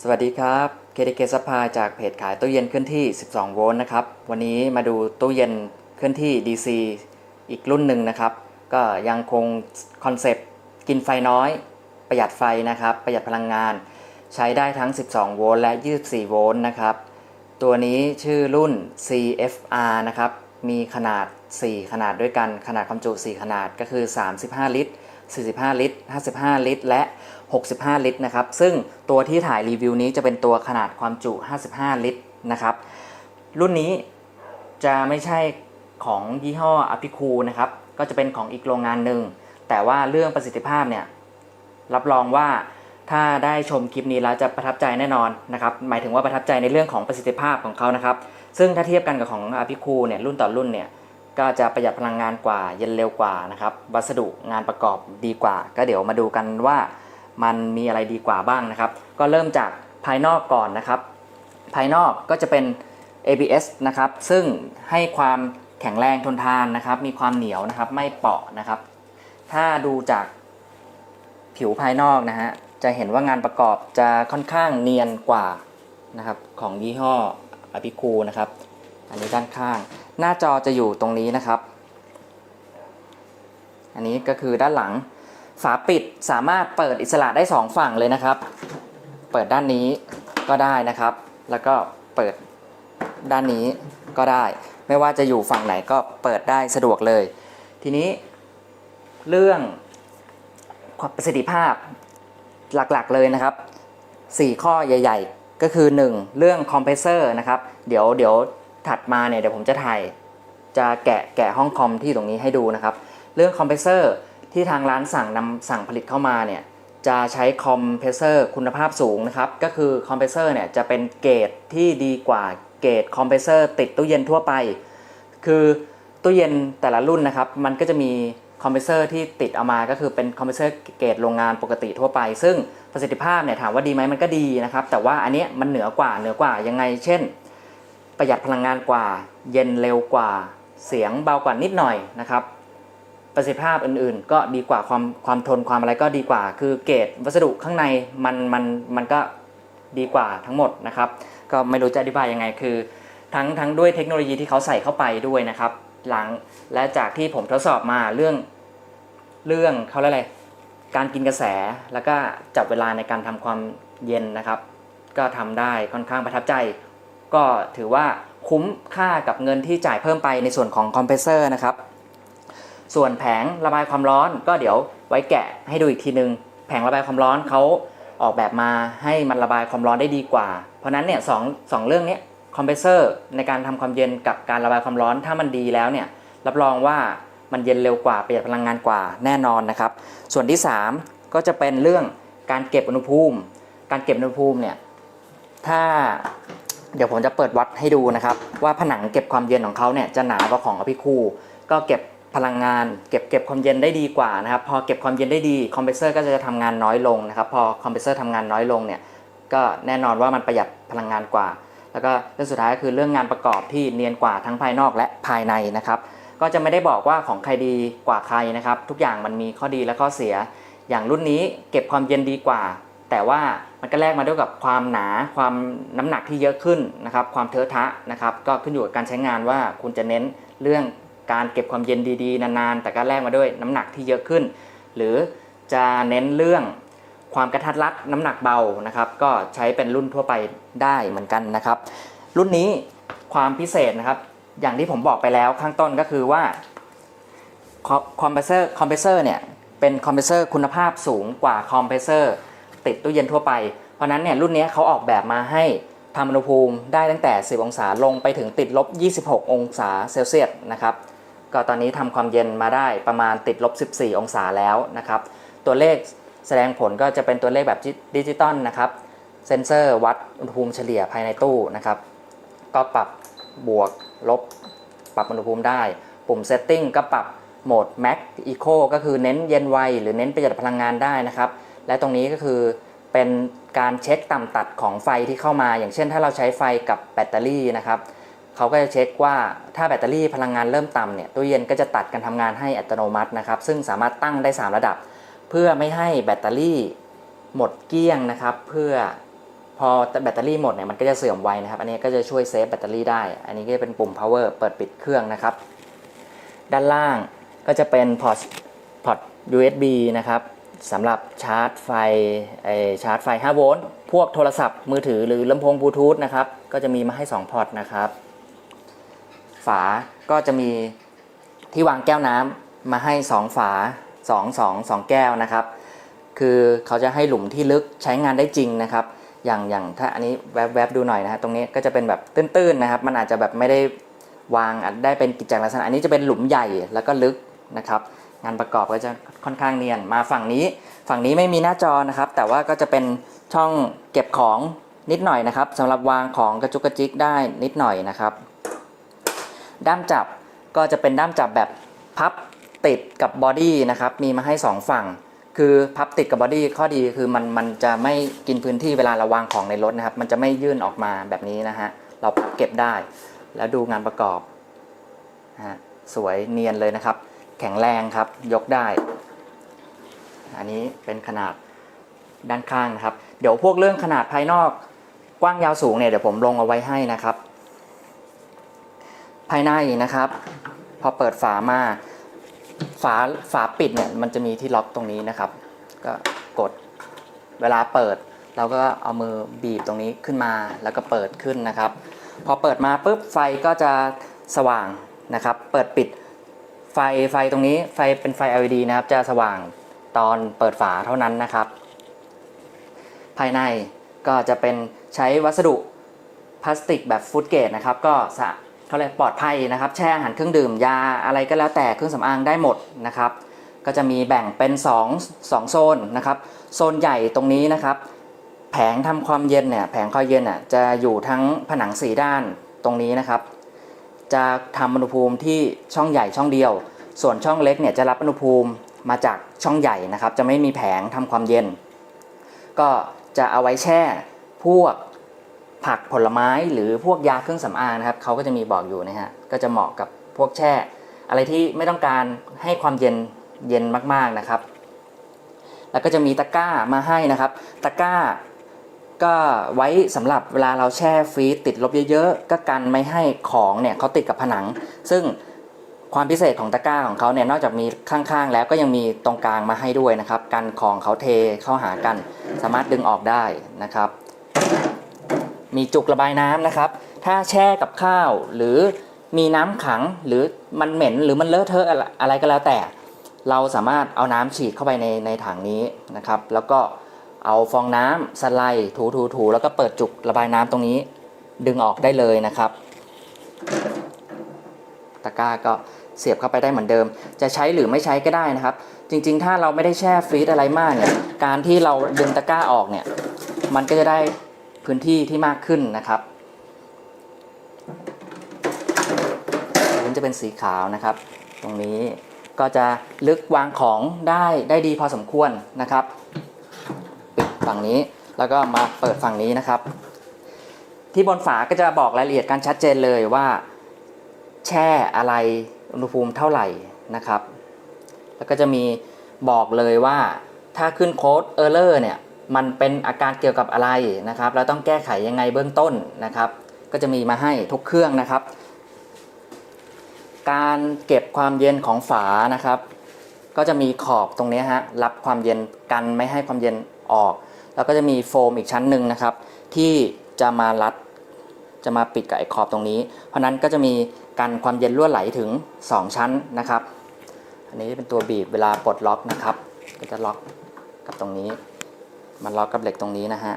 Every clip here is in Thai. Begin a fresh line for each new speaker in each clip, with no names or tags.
สวัสดีครับ KDK ซัพพลายจากเพจขายตู้เย็นเคลื่อนที่ 12 โวลต์นะครับ วันนี้มาดูตู้เย็นเคลื่อนที่ DC อีกรุ่นหนึ่งนะครับ ก็ยังคงคอนเซปต์กินไฟน้อย ประหยัดไฟนะครับ ประหยัดพลังงาน ใช้ได้ทั้ง 12 โวลต์และ 24 โวลต์นะครับ ตัวนี้ชื่อรุ่น CFR นะครับ มีขนาด 4 ขนาดด้วยกัน ขนาดความจุ 4 ขนาดก็คือ 35 ลิตร 45 ลิตร 55 ลิตร และ 65 ลิตรนะครับ ซึ่งตัวที่ถ่ายรีวิวนี้จะเป็นตัวขนาดความจุ 55 ลิตรนะครับ รุ่นนี้จะไม่ใช่ของยี่ห้ออภิคูนะครับ ก็จะเป็นของอีกโรงงานหนึ่ง แต่ว่าเรื่องประสิทธิภาพเนี่ยรับรองว่าถ้าได้ชมคลิปนี้แล้วจะประทับใจแน่นอนนะครับ หมายถึงว่าประทับใจในเรื่องของประสิทธิภาพของเขานะครับ ซึ่งถ้าเทียบกันกับของอภิคูเนี่ยรุ่นต่อรุ่นเนี่ยก็จะประหยัดพลังงานกว่าเย็นเร็วกว่านะครับ วัสดุงานประกอบดีกว่า ก็เดี๋ยวมาดูกันว่า มันมีอะไรดีกว่าบ้างนะครับ ก็เริ่มจากภายนอกก่อนนะครับ ภายนอกก็จะเป็น ABS นะครับ ซึ่งให้ความแข็งแรงทนทานนะครับ มีความเหนียวนะครับ ไม่เปราะนะครับ ถ้าดูจากผิวภายนอกนะฮะ จะเห็นว่างานประกอบจะค่อนข้างเนียนกว่านะครับของยี่ห้ออ p ิคูนะครับ อันนี้ด้านข้าง หน้าจอจะอยู่ตรงนี้นะครับ อันนี้ก็คือด้านหลัง ฝาปิดสามารถเปิดอิสระได้สองฝั่งเลยนะครับ เปิดด้านนี้ก็ได้นะครับ แล้วก็เปิดด้านนี้ก็ได้ ไม่ว่าจะอยู่ฝั่งไหนก็เปิดได้สะดวกเลย ทีนี้เรื่องประสิทธิภาพหลักๆเลยนะครับ 4 ข้อใหญ่ ๆ ก็คือ 1 เรื่องคอมเพรสเซอร์นะครับ เดี๋ยวเดี๋ยวถัดมาเนี่ยเดี๋ยวผมจะถ่ายจะแกะแกะห้องคอมที่ตรงนี้ให้ดูนะครับ เรื่องคอมเพรสเซอร์ ที่ทางร้านสั่งนำสั่งผลิตเข้ามาเนี่ยจะใช้คอมเพรสเซอร์คุณภาพสูงนะครับ ก็คือคอมเพรสเซอร์เนี่ยจะเป็นเกรดที่ดีกว่าเกรดคอมเพรสเซอร์ติดตู้เย็นทั่วไป คือตู้เย็นแต่ละรุ่นนะครับ มันก็จะมีคอมเพรสเซอร์ที่ติดเอามาก็คือเป็นคอมเพรสเซอร์เกรดโรงงานปกติทั่วไป ซึ่งประสิทธิภาพเนี่ยถามว่าดีไหมมันก็ดีนะครับ แต่ว่าอันนี้มันเหนือกว่าเหนือกว่ายังไง เช่น ประหยัดพลังงานกว่า เย็นเร็วกว่า เสียงเบากว่านิดหน่อยนะครับ ประสิทธิภาพอื่นๆ ก็ดีกว่าความความทนความอะไรก็ดีกว่า คือเกรดวัสดุข้างในมันมันมันก็ดีกว่าทั้งหมดนะครับ ก็ไม่รู้จะอธิบายยังไงคือ ทั้งทั้งด้วยเทคโนโลยีที่เขาใส่เข้าไปด้วยนะครับ หลังและจากที่ผมทดสอบมาเรื่องเรื่องเขาเรียกอะไรการกินกระแสแล้วก็จับเวลาในการทำความเย็นนะครับ ก็ทำได้ค่อนข้างประทับใจ ก็ถือว่าคุ้มค่ากับเงินที่จ่ายเพิ่มไปในส่วนของคอมเพรสเซอร์นะครับ ส่วนแผงระบายความร้อนก็เดี๋ยวไว้แกะให้ดูอีกทีนึง แผงระบายความร้อนเขาออกแบบมาให้มันระบายความร้อนได้ดีกว่า เพราะนั้นเนี่ยสองสองเรื่องนี้คอมเพรสเซอร์ในการทำความเย็นกับการระบายความร้อนถ้ามันดีแล้วเนี่ยรับรองว่ามันเย็นเร็วกว่าประหยัดพลังงานกว่าแน่นอนนะครับ ส่วนที่ 3 ก็จะเป็นเรื่องการเก็บอุณหภูมิ การเก็บอุณหภูมิเนี่ยถ้าเดี๋ยวผมจะเปิดวัดให้ดูนะครับ ว่าผนังเก็บความเย็นของเขาเนี่ยจะหนากว่าของอภิคูก็เก็บ พลังงานเก็บเก็บความเย็นได้ดีกว่านะครับพอเก็บความเย็นได้ดีคอมเพรสเซอร์ก็จะทำงานน้อยลงนะครับพอคอมเพรสเซอร์ทำงานน้อยลงเนี่ยก็แน่นอนว่ามันประหยัดพลังงานกว่า แล้วก็เรื่องสุดท้ายก็คือเรื่องงานประกอบที่เนียนกว่าทั้งภายนอกและภายในนะครับก็จะไม่ได้บอกว่าของใครดีกว่าใครนะครับ ทุกอย่างมันมีข้อดีและข้อเสีย อย่างรุ่นนี้เก็บความเย็นดีกว่า แต่ว่ามันก็แลกมาด้วยกับความหนาความน้ำหนักที่เยอะขึ้นนะครับความเทอะทะนะครับก็ขึ้นอยู่กับการใช้งานว่าคุณจะเน้นเรื่อง การเก็บความเย็นดีๆ นานๆ แต่ก็แลกมาด้วยน้ำหนักที่เยอะขึ้น หรือจะเน้นเรื่องความกระทัดรัดน้ำหนักเบานะครับ ก็ใช้เป็นรุ่นทั่วไปได้เหมือนกันนะครับ รุ่นนี้ความพิเศษนะครับ อย่างที่ผมบอกไปแล้วข้างต้นก็คือว่าคอมเพรสเซอร์คอมเพรสเซอร์เนี่ยเป็นคอมเพรสเซอร์คุณภาพสูงกว่าคอมเพรสเซอร์ติดตู้เย็นทั่วไป เพราะนั้นเนี่ยรุ่นนี้เขาออกแบบมาให้ทำอุณหภูมิได้ตั้งแต่ 10 องศาลงไปถึงติดลบ 26 องศาเซลเซียสนะครับ ก็ตอนนี้ทำความเย็นมาได้ประมาณติดลบ 14 องศาแล้วนะครับ ตัวเลขแสดงผลก็จะเป็นตัวเลขแบบดิจิตอลนะครับ เซนเซอร์วัดอุณหภูมิเฉลี่ยภายในตู้นะครับ ก็ปรับบวกลบ ปรับอุณหภูมิได้ ปุ่ม Setting ก็ปรับโหมด Max Eco ก็คือเน้นเย็นไว หรือเน้นประหยัดพลังงานได้นะครับ และตรงนี้ก็คือเป็นการเช็คต่ำตัดของไฟที่เข้ามา อย่างเช่นถ้าเราใช้ไฟกับแบตเตอรี่นะครับ เขาก็จะเช็คว่าถ้าแบตเตอรี่พลังงานเริ่มต่ำเนี่ยตู้เย็นก็จะตัดการทำงานให้อัตโนมัตินะครับ ซึ่งสามารถตั้งได้ 3 ระดับ เพื่อไม่ให้แบตเตอรี่หมดเกลี้ยงนะครับ เพื่อพพอแบตเตอรี่หมดเนี่ยมันก็จะเสื่อมไวนะครับ อันนี้ก็จะช่วยเซฟแบตเตอรี่ได้ อันนี้ก็จะเป็นปุ่ม power เปิดปิดเครื่องนะครับ ด้านล่างก็จะเป็นพอร์ตพอร์ต USB นะครับสำหรับชาร์จไฟไอชาร์จไฟ 5 โวลต์ พวกโทรศัพท์มือถือหรือลำโพงบลูทูธนะครับ ก็จะมีมาให้ 2 พอร์ตนะครับ ฝาก็จะมีที่วางแก้วน้ำมาให้ 2 ฝา 2 2 2 แก้วนะครับ คือเขาจะให้หลุมที่ลึกใช้งานได้จริงนะครับ อย่างอย่างถ้าอันนี้แวบแวบดูหน่อยนะฮะตรงนี้ก็จะเป็นแบบตื้นๆนะครับ มันอาจจะแบบไม่ได้วางได้เป็นกิจลักษณะอันนี้จะเป็นหลุมใหญ่แล้วก็ลึกนะครับ งานประกอบก็จะค่อนข้างเนียนมาฝั่งนี้ ฝั่งนี้ไม่มีหน้าจอนะครับ แต่ว่าก็จะเป็นช่องเก็บของนิดหน่อยนะครับสำหรับวางของกระจุกกระจิกได้นิดหน่อยนะครับ ด้ามจับก็จะเป็นด้ามจับแบบพับติดกับบอดี้นะครับมีมาให้ 2 ฝั่ง คือพับติดกับบอดี้ข้อดีคือมันมันจะไม่กินพื้นที่เวลาเราวางของในรถนะครับ มันจะไม่ยื่นออกมาแบบนี้นะฮะเราพับเก็บได้ แล้วดูงานประกอบฮะสวยเนียนเลยนะครับ แข็งแรงครับยกได้ อันนี้เป็นขนาดด้านข้างนะครับ เดี๋ยวพวกเรื่องขนาดภายนอกกว้างยาวสูงเนี่ยเดี๋ยวผมลงเอาไว้ให้นะครับ ภายในนะครับ พอเปิดฝามาฝาฝาปิดเนี่ยมันจะมีที่ล็อกตรงนี้นะครับ ก็กดเวลาเปิด เราก็เอามือบีบตรงนี้ขึ้นมาแล้วก็เปิดขึ้นนะครับ พอเปิดมาปุ๊บไฟก็จะสว่างนะครับ เปิดปิดไฟไฟตรงนี้ไฟเป็นไฟ LED นะครับ จะสว่างตอนเปิดฝาเท่านั้นนะครับ ภายในก็จะเป็นใช้วัสดุพลาสติกแบบฟูดเกรดนะครับ ก็สะ เขาเรียกปลอดภัยนะครับ แช่อาหารเครื่องดื่มยาอะไรก็แล้วแต่เครื่องสำอางได้หมดนะครับ ก็จะมีแบ่งเป็น 2 2 โซนนะครับ โซนใหญ่ตรงนี้นะครับ แผงทำความเย็นเนี่ยแผงความเย็นอะจะอยู่ทั้งผนังสีด้านตรงนี้นะครับ จะทำอุณหภูมิที่ช่องใหญ่ช่องเดียว ส่วนช่องเล็กเนี่ยจะรับอุณหภูมิมาจากช่องใหญ่นะครับ จะไม่มีแผงทำความเย็น ก็จะเอาไว้แช่พวก ผักผลไม้หรือพวกยาเครื่องสำอางนะครับเขาก็จะมีบอกอยู่นะฮะก็จะเหมาะกับพวกแช่ อะไรที่ไม่ต้องการให้ความเย็นเย็นมากๆนะครับ แล้วก็จะมีตะกร้ามาให้นะครับ ตะกร้าก็ไว้สำหรับเวลาเราแช่ฟรีซติดลบเยอะๆ ก็กันไม่ให้ของเนี่ยเขาติดกับผนัง ซึ่งความพิเศษของตะกร้าของเขาเนี่ยนอกจากมีข้างๆ แล้วก็ยังมีตรงกลางมาให้ด้วยนะครับ กันของเขาเทเข้าหากัน สามารถดึงออกได้นะครับ มีจุกระบายน้ำนะครับ ถ้าแช่กับข้าวหรือมีน้ำขังหรือมันเหม็นหรือมันเลอะเทอะอะไรก็แล้วแต่ เราสามารถเอาน้ำฉีดเข้าไปในในถังนี้นะครับ แล้วก็เอาฟองน้ำสไลด์ถูถูถูแล้วก็เปิดจุกระบายน้ำตรงนี้ ดึงออกได้เลยนะครับ ตะกร้าก็เสียบเข้าไปได้เหมือนเดิม จะใช้หรือไม่ใช้ก็ได้นะครับ จริงๆ ถ้าเราไม่ได้แช่ฟรีซอะไรมากเนี่ยการที่เราดึงตะกร้าออกเนี่ยมันก็จะได้ พื้นที่ที่มากขึ้นนะครับพื้นจะเป็นสีขาวนะครับ ตรงนี้ก็จะลึกวางของได้ได้ดีพอสมควรนะครับปิดฝั่งนี้แล้วก็มาเปิดฝั่งนี้นะครับ ที่บนฝาก็จะบอกรายละเอียดการชัดเจนเลยว่า แช่อะไรอุณหภูมิเท่าไหร่นะครับ แล้วก็จะมีบอกเลยว่าถ้าขึ้นโค้ดเออร์เลอร์เนี่ย มันเป็นอาการเกี่ยวกับอะไรนะครับ เราต้องแก้ไขยังไงเบื้องต้นนะครับ ก็จะมีมาให้ทุกเครื่องนะครับ การเก็บความเย็นของฝานะครับ ก็จะมีขอบตรงนี้ฮะรับความเย็นกันไม่ให้ความเย็นออก แล้วก็จะมีโฟมอีกชั้นหนึ่งนะครับ ที่จะมารัดจะมาปิดกับไอ้ขอบตรงนี้ เพราะนั้นก็จะมีกันความเย็นรั่วไหลถึง 2 ชั้นนะครับ อันนี้เป็นตัวบีบเวลาปลดล็อกนะครับ ก็จะล็อกกับตรงนี้ มันล็อกกับเหล็กตรงนี้นะฮะ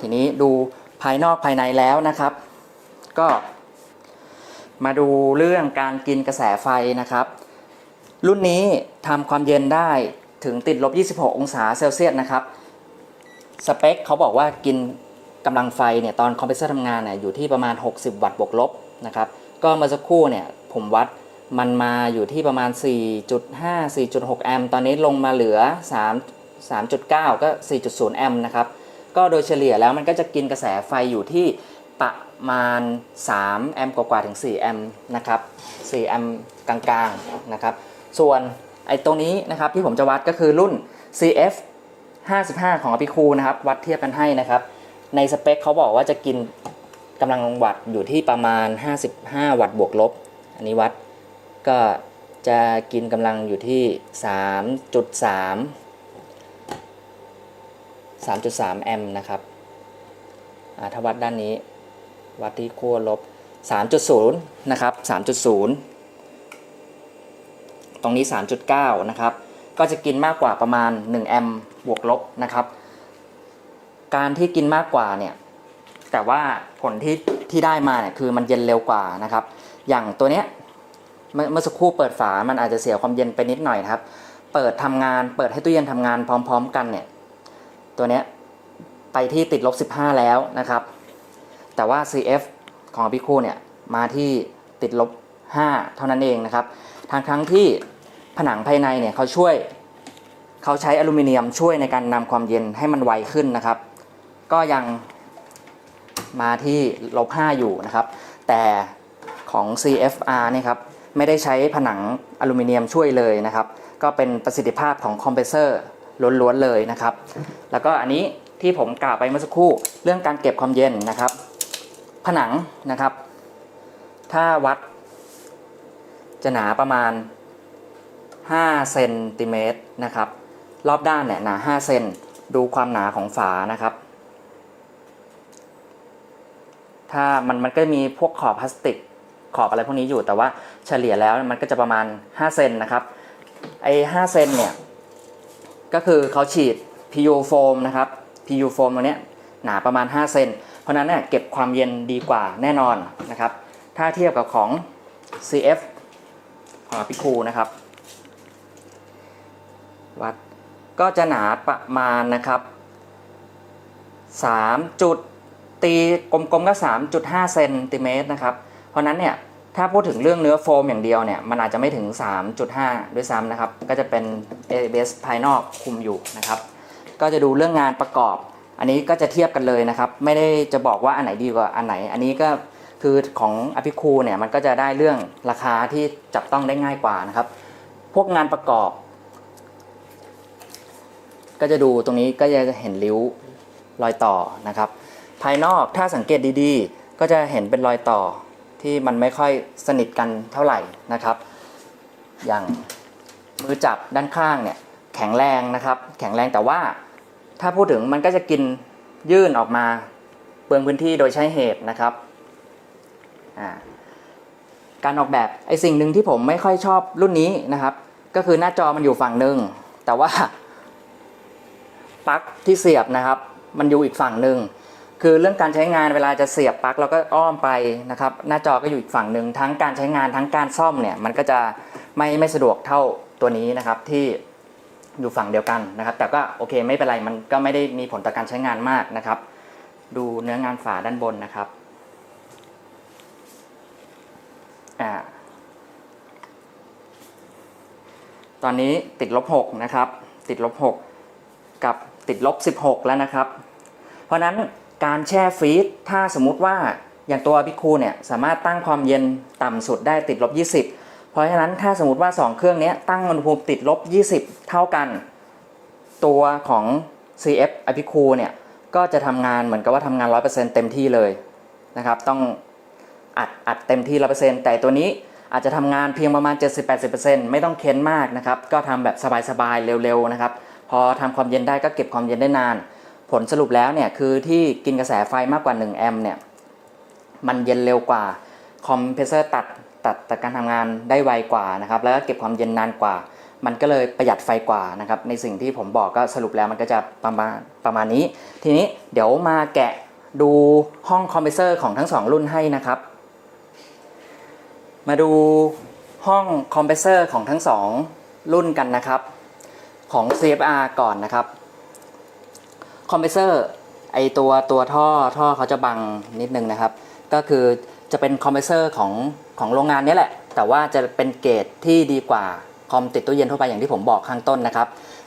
ทีนี้ดูภายนอกภายในแล้วนะครับ ก็มาดูเรื่องการกินกระแสไฟนะครับ รุ่นนี้ทำความเย็นได้ถึงติดลบ 26 องศาเซลเซียสนะครับ สเปคเขาบอกว่ากินกำลังไฟเนี่ยตอนคอมเพรสเซอร์ทำงานเนี่ยอยู่ที่ประมาณ 60 วัตต์บวกลบนะครับ ก็เมื่อสักครู่เนี่ยผมวัด มันมาอยู่ที่ประมาณ 4.5 4.6 แอมป์ ตอนนี้ลงมาเหลือ 3 3.9 ก็ 4.0 แอมป์นะครับ ก็โดยเฉลี่ยแล้วมันก็จะกินกระแสไฟอยู่ที่ประมาณ 3 แอมป์กว่าถึง 4 แอมป์นะครับ 4 แอมป์กลางๆนะครับ ส่วนไอ้ตรงนี้นะครับที่ผมจะวัดก็คือรุ่น CF 55 ของอภิคูนะครับ วัดเทียบกันให้นะครับ ในสเปคเขาบอกว่าจะกินกำลังวัตต์อยู่ที่ประมาณ 55 วัตต์บวกลบ อันนี้วัด ก็จะกินกำลังอยู่ที่ 3.3 3.3 แอมป์นะครับถ้าวัดด้านนี้ วัดที่ขั้วลบ 3.0 นะครับ 3.0 ตรงนี้ 3.9 นะครับ ก็จะกินมากกว่าประมาณ 1 แอมป์บวกลบนะครับ การที่กินมากกว่าเนี่ยแต่ว่าผลที่ที่ได้มาเนี่ยคือมันเย็นเร็วกว่านะครับ อย่างตัวเนี้ย เมื่อสักครู่เปิดฝา มันอาจจะเสียความเย็นไปนิดหน่อยนะครับ เปิดทำงาน เปิดให้ตู้เย็นทำงานพร้อม ๆ กันเนี่ย ตัวเนี้ยไปที่ติดลบ 15 แล้วนะครับ แต่ว่า CF ของพี่คู่เนี่ยมาที่ติดลบ 5 เท่านั้นเองนะครับ ทางครั้งที่ผนังภายในเนี่ยเขาช่วยเขาใช้อลูมิเนียมช่วยในการนำความเย็นให้มันไวขึ้นนะครับ ก็ยังมาที่ลบ 5 อยู่นะครับ แต่ของ CFR เนี่ยครับ ไม่ได้ใช้ผนังอลูมิเนียมช่วยเลยนะครับ ก็เป็นประสิทธิภาพของคอมเพรสเซอร์ล้วนๆเลยนะครับ แล้วก็อันนี้ที่ผมกล่าวไปเมื่อสักครู่เรื่องการเก็บความเย็นนะครับ ผนังนะครับ ถ้าวัดจะหนาประมาณ5เซนติเมตรนะครับ รอบด้านเนี่ยหนา5เซนดูความหนาของฝานะครับ ถ้ามันมันก็มีพวกขอบพลาสติก ขอบอะไรพวกนี้อยู่ แต่ว่าเฉลี่ยแล้วมันก็จะประมาณ 5 เซนนะครับไอ้5เซนเนี่ยก็คือเขาฉีด PU โฟมนะครับ PU โฟมตัวเนี้ยหนาประมาณ 5 เซนเพราะฉะนั้นเนี่ยเก็บความเย็นดีกว่าแน่นอนนะครับ ถ้าเทียบกับของ CF ของพิคูนะครับ วัดก็จะหนาประมาณนะครับ3จุดตีกลมๆก็3.5เซนติเมตรนะครับ เพราะฉะนั้นเนี่ยถ้าพูดถึงเรื่องเนื้อโฟมอย่างเดียวเนี่ยมันอาจจะไม่ถึง 3.5 ด้วยซ้ำนะครับ ก็จะเป็น ABS ภายนอกคุมอยู่นะครับ ก็จะดูเรื่องงานประกอบ อันนี้ก็จะเทียบกันเลยนะครับ ไม่ได้จะบอกว่าอันไหนดีกว่าอันไหน อันนี้ก็คือของอภิคูเนี่ยมันก็จะได้เรื่องราคาที่จับต้องได้ง่ายกว่านะครับ พวกงานประกอบ ก็จะดูตรงนี้ก็จะเห็นริ้วรอยต่อนะครับ ภายนอกถ้าสังเกตดีๆ ก็จะเห็นเป็นรอยต่อ ที่มันไม่ค่อยสนิทกันเท่าไหร่นะครับ อย่างมือจับด้านข้างเนี่ยแข็งแรงนะครับ แข็งแรงแต่ว่าถ้าพูดถึงมันก็จะกินยื่นออกมาเปลืองพื้นที่โดยใช้เหตุนะครับการออกแบบไอสิ่งหนึ่งที่ผมไม่ค่อยชอบรุ่นนี้นะครับ ก็คือหน้าจอมันอยู่ฝั่งหนึ่งแต่ว่าปลั๊กที่เสียบนะครับ มันอยู่อีกฝั่งหนึ่ง คือเรื่องการใช้งานเวลาจะเสียบปลั๊กเราก็อ้อมไปนะครับหน้าจอก็อยู่อีกฝั่งหนึ่งทั้งการใช้งานทั้งการซ่อมเนี่ยมันก็จะไม่ไม่สะดวกเท่าตัวนี้นะครับที่อยู่ฝั่งเดียวกันนะครับ แต่ก็โอเคไม่เป็นไรมันก็ไม่ได้มีผลต่อการใช้งานมากนะครับ ดูเนื้องานฝาด้านบนนะครับอ่าตอนนี้ติดลบ6นะครับติดลบ6กับติดลบ16 แล้วนะครับ เพราะฉะนั้น การแช่ฟรีซถ้าสมมุติว่าอย่างตัวพิคูเนี่ยสามารถตั้งความเย็นต่ำสุดได้ติดลบ 20 เพราะฉะนั้นถ้าสมมติว่า 2 เครื่องนี้ตั้งอุณหภูมิติดลบ 20 เท่ากัน ตัวของ CF อพิคูเนี่ยก็จะทำงานเหมือนกับว่าทำงาน 100%เต็มที่เลยนะครับต้องอัดอัดเต็มที่ 100%แต่ตัวนี้อาจจะทำงานเพียงประมาณ 70-80%ไม่ต้องเค้นมากนะครับก็ทำแบบสบายๆเร็วๆนะครับพอทำความเย็นได้ก็เก็บความเย็นได้นาน ผลสรุปแล้วเนี่ยคือที่กินกระแสไฟมากกว่า 1 แอมป์เนี่ยมันเย็นเร็วกว่าคอมเพรสเซอร์ตัดตัดตัดการทำงานได้ไวกว่านะครับแล้วก็เก็บความเย็นนานกว่า มันก็เลยประหยัดไฟกว่านะครับในสิ่งที่ผมบอกก็สรุปแล้วมันก็จะประมาณประมาณนี้ ทีนี้เดี๋ยวมาแกะดูห้องคอมเพรสเซอร์ของทั้ง 2 รุ่นให้นะครับ มาดูห้องคอมเพรสเซอร์ของทั้ง 2 รุ่นกันนะครับของ CFR ก่อนนะครับ คอมเพรสเซอร์ไอตัวตัวท่อท่อเขาจะบังนิดนึงนะครับ ก็คือจะเป็นคอมเพรสเซอร์ของของโรงงานนี้แหละ แต่ว่าจะเป็นเกรดที่ดีกว่าคอมติดตู้เย็นทั่วไปอย่างที่ผมบอกข้างต้นนะครับ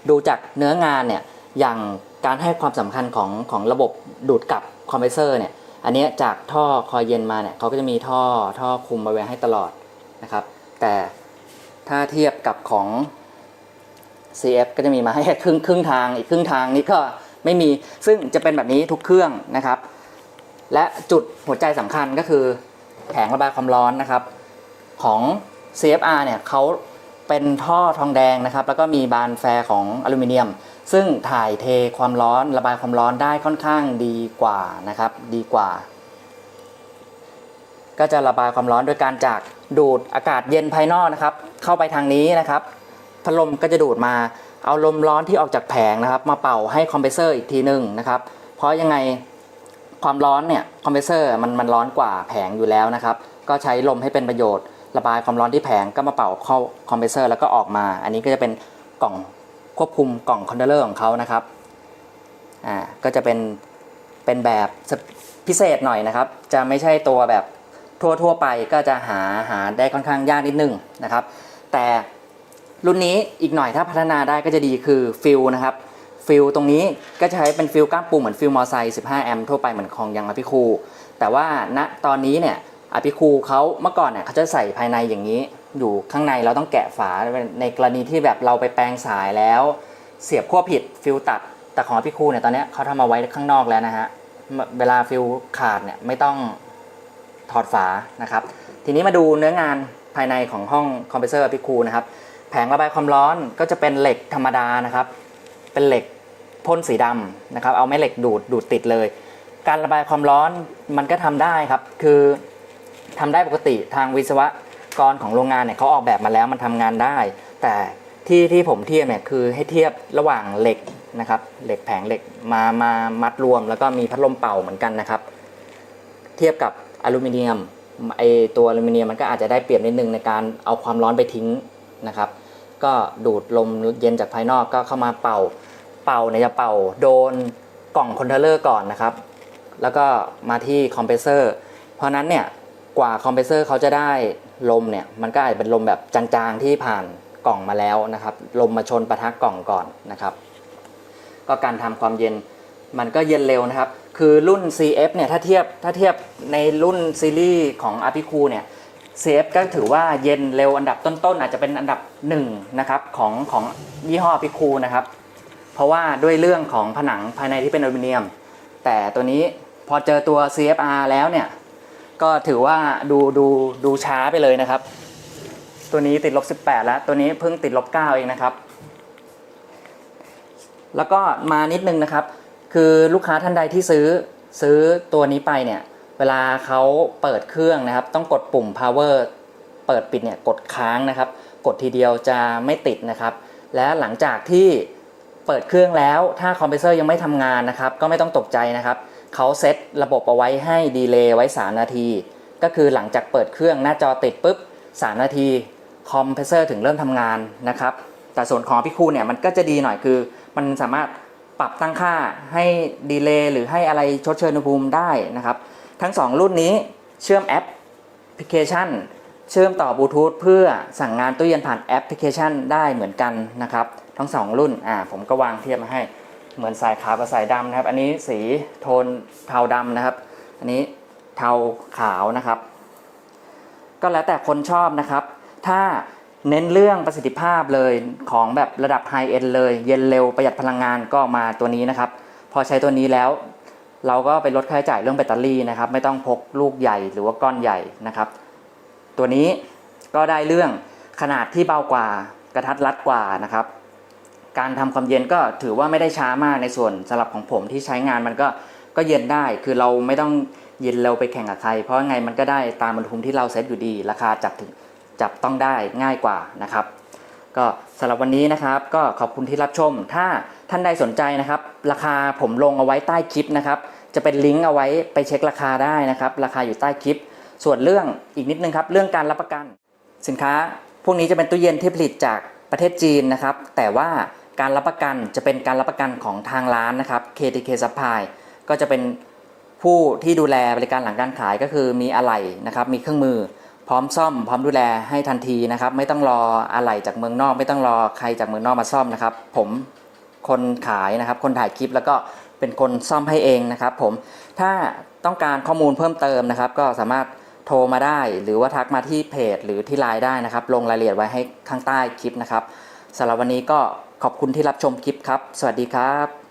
ดูจากเนื้องานเนี่ยอย่างการให้ความสำคัญของของระบบดูดกลับคอมเพรสเซอร์เนี่ยอันนี้จากท่อคอยเย็นมาเนี่ยเขาก็จะมีท่อท่อคุมมาไว้ให้ตลอดนะครับ แต่ถ้าเทียบกับของ CF ก็จะมีมาให้ครึ่งครึ่งทางอีกครึ่งทางนี้ก็ ไม่มีซึ่งจะเป็นแบบนี้ทุกเครื่องนะครับ และจุดหัวใจสำคัญก็คือแผงระบายความร้อนนะครับ ของ CFR เนี่ยเขาเป็นท่อทองแดงนะครับ แล้วก็มีบานแฟร์ของอลูมิเนียม ซึ่งถ่ายเทความร้อนระบายความร้อนได้ค่อนข้างดีกว่านะครับ ดีกว่า ก็จะระบายความร้อนโดยการจากดูดอากาศเย็นภายนอกนะครับ เข้าไปทางนี้นะครับพัดลมก็จะดูดมา เอาลมร้อนที่ออกจากแผงนะครับ มาเป่าให้คอมเพรสเซอร์อีกทีหนึ่งนะครับ เพราะยังไงความร้อนเนี่ยคอมเพรสเซอร์มันมันร้อนกว่าแผงอยู่แล้วนะครับ ก็ใช้ลมให้เป็นประโยชน์ ระบายความร้อนที่แผงก็มาเป่าเข้าคอมเพรสเซอร์แล้วก็ออกมา อันนี้ก็จะเป็นกล่องควบคุมกล่องคอนโทรลเลอร์ของเขานะครับอ่าก็จะเป็นเป็นแบบพิเศษหน่อยนะครับ จะไม่ใช่ตัวแบบทั่วๆไปก็จะหาหาได้ค่อนข้างยากนิดนึงนะครับ แต่ รุ่นนี้อีกหน่อยถ้าพัฒนาได้ก็จะดีคือฟิลนะครับฟิลตรงนี้ก็จะใช้เป็นฟิลก้ามปูเหมือนฟิลมอไซค์15 แอมป์ทั่วไปเหมือนของยังอภิคูแต่ว่าณตอนนี้เนี่ยอภิคูเขาเมื่อก่อนเนี่ยเขาจะใส่ภายในอย่างนี้ อยู่ข้างในเราต้องแกะฝาในกรณีที่แบบเราไปแปลงสายแล้ว เสียบขั้วผิดฟิลตัดแต่ของอภิคูเนี่ยตอนนี้เขาทำมาไว้ข้างนอกแล้วนะฮะเวลาฟิลขาดเนี่ยไม่ต้องถอดฝานะครับ ทีนี้มาดูเนื้องานภายในของห้องคอมเพรสเซอร์อภิคูนะครับ ผงระบายความร้อนก็จะเป็นเหล็กธรรมดานะครับ เป็นเหล็กพ่นสีดำนะครับ เอาแม่เหล็กดูดดูดติดเลย การระบายความร้อนมันก็ทำได้ครับ คือทำได้ปกติทางวิศวกรของโรงงานเนี่ยเขาออกแบบมาแล้วมันทำงานได้ แต่ที่ที่ผมเทียบเนี่ยคือให้เทียบระหว่างเหล็กนะครับ เหล็กแผงเหล็กมามามัดรวม แล้วก็มีพัดลมเป่าเหมือนกันนะครับ เทียบกับอลูมิเนียมไอตัวอลูมิเนียมมันก็อาจจะได้เปรียบนิดนึงในการเอาความร้อนไปทิ้งนะครับ ก็ดูดลมเย็นจากภายนอกก็เข้ามาเป่า เป่าเนี่ยจะเป่าโดนกล่องคอนโทรลเลอร์ก่อนนะครับ แล้วก็มาที่คอมเพรสเซอร์เพราะนั้นเนี่ยกว่าคอมเพรสเซอร์เขาจะได้ลมเนี่ยมันก็อาจจะเป็นลมแบบจางๆที่ผ่านกล่องมาแล้วนะครับ ลมมาชนปะทะกกล่องก่อนนะครับ ก็การทำความเย็นมันก็เย็นเร็วนะครับ คือรุ่น CF เนี่ยถ้าเทียบถ้าเทียบในรุ่นซีรีส์ของ a p i c o เนี่ย CF ก็ถือว่าเย็นเร็วอันดับต้นๆ อาจจะเป็นอันดับหนึ่งนะครับของของยี่ห้อ a p i c o นะครับ เพราะว่าด้วยเรื่องของผนังภายในที่เป็นอลูมิเนียม แต่ตัวนี้พอเจอตัว CFR แล้วเนี่ย ก็ถือว่าดูดูดูช้าไปเลยนะครับ ตัวนี้ติดลบ 18 แล้ว ตัวนี้เพิ่งติดลบ 9 เองนะครับ แล้วก็มานิดนึงนะครับ คือลูกค้าท่านใดที่ซื้อซื้อตัวนี้ไปเนี่ย เวลาเขาเปิดเครื่องนะครับ ต้องกดปุ่ม power เปิดปิดเนี่ยกดค้างนะครับ กดทีเดียวจะไม่ติดนะครับ และหลังจากที่เปิดเครื่องแล้วถ้าคอมเพรสเซอร์ยังไม่ทำงานนะครับ ก็ไม่ต้องตกใจนะครับเขาเซตระบบเอาไว้ให้ดีเลย์ไว้ 3 นาที ก็คือหลังจากเปิดเครื่องหน้าจอติดปุ๊บ 3 นาทีคอมเพรสเซอร์ถึงเริ่มทำงานนะครับ แต่ส่วนของพี่คูเนี่ยมันก็จะดีหน่อยคือ มันสามารถปรับตั้งค่าให้ดีเลย์หรือให้อะไรชดเชยอุณหภูมิได้นะครับ ทั้ง 2 รุ่นนี้เชื่อมแอปพลิเคชัน เชื่อมต่อบลูทูธเพื่อสั่งงานตู้เย็นผ่านแอปพลิเคชันได้เหมือนกันนะครับ ทั้ง 2 รุ่นอ่าผมก็วางเทียบมาให้เหมือนสายขาวกับสายดำนะครับ อันนี้สีโทนเทาดำนะครับ อันนี้เทาขาวนะครับ ก็แล้วแต่คนชอบนะครับ ถ้าเน้นเรื่องประสิทธิภาพเลยของแบบระดับไฮเอ็นเลย เย็นเร็วประหยัดพลังงานก็มาตัวนี้นะครับ พอใช้ตัวนี้แล้ว เราก็ไปลดค่าใช้จ่ายเรื่องแบตเตอรี่นะครับ ไม่ต้องพกลูกใหญ่หรือว่าก้อนใหญ่นะครับ ตัวนี้ก็ได้เรื่องขนาดที่เบากว่ากระทัดรัดกว่านะครับ การทำความเย็นก็ถือว่าไม่ได้ช้ามากในส่วนสำหรับของผมที่ใช้งานมันก็ก็เย็นได้ คือเราไม่ต้องเย็นเร็วไปแข่งกับใคร เพราะไงมันก็ได้ตามอุณหภูมิที่เราเซตอยู่ดี ราคาจับถึงจับต้องได้ง่ายกว่านะครับ ก็สำหรับวันนี้นะครับ ก็ขอบคุณที่รับชม ถ้าท่านใดสนใจนะครับ ราคาผมลงเอาไว้ใต้คลิปนะครับ จะเป็นลิงก์เอาไว้ไปเช็คราคาได้นะครับ ราคาอยู่ใต้คลิป ส่วนเรื่องอีกนิดนึงครับเรื่องการรับประกัน สินค้า พวกนี้จะเป็นตู้เย็นที่ผลิตจากประเทศจีนนะครับ แต่ว่าการรับประกันจะเป็นการรับประกันของทางร้านนะครับ KTK Supply ก็จะเป็นผู้ที่ดูแลบริการหลังการขายก็คือมีอะไหล่นะครับมีเครื่องมือพร้อมซ่อม พร้อมดูแลให้ทันทีนะครับ ไม่ต้องรออะไหล่จากเมืองนอก ไม่ต้องรอใครจากเมืองนอกมาซ่อมนะครับ ผมคนขายนะครับ คนถ่ายคลิปแล้วก็ เป็นคนซ่อมให้เองนะครับผมถ้าต้องการข้อมูลเพิ่มเติมนะครับ ก็สามารถโทรมาได้ หรือว่าทักมาที่เพจ หรือที่ไลน์ได้นะครับ ลงรายละเอียดไว้ให้ข้างใต้คลิปนะครับสำหรับวันนี้ก็ขอบคุณที่รับชมคลิปครับ สวัสดีครับ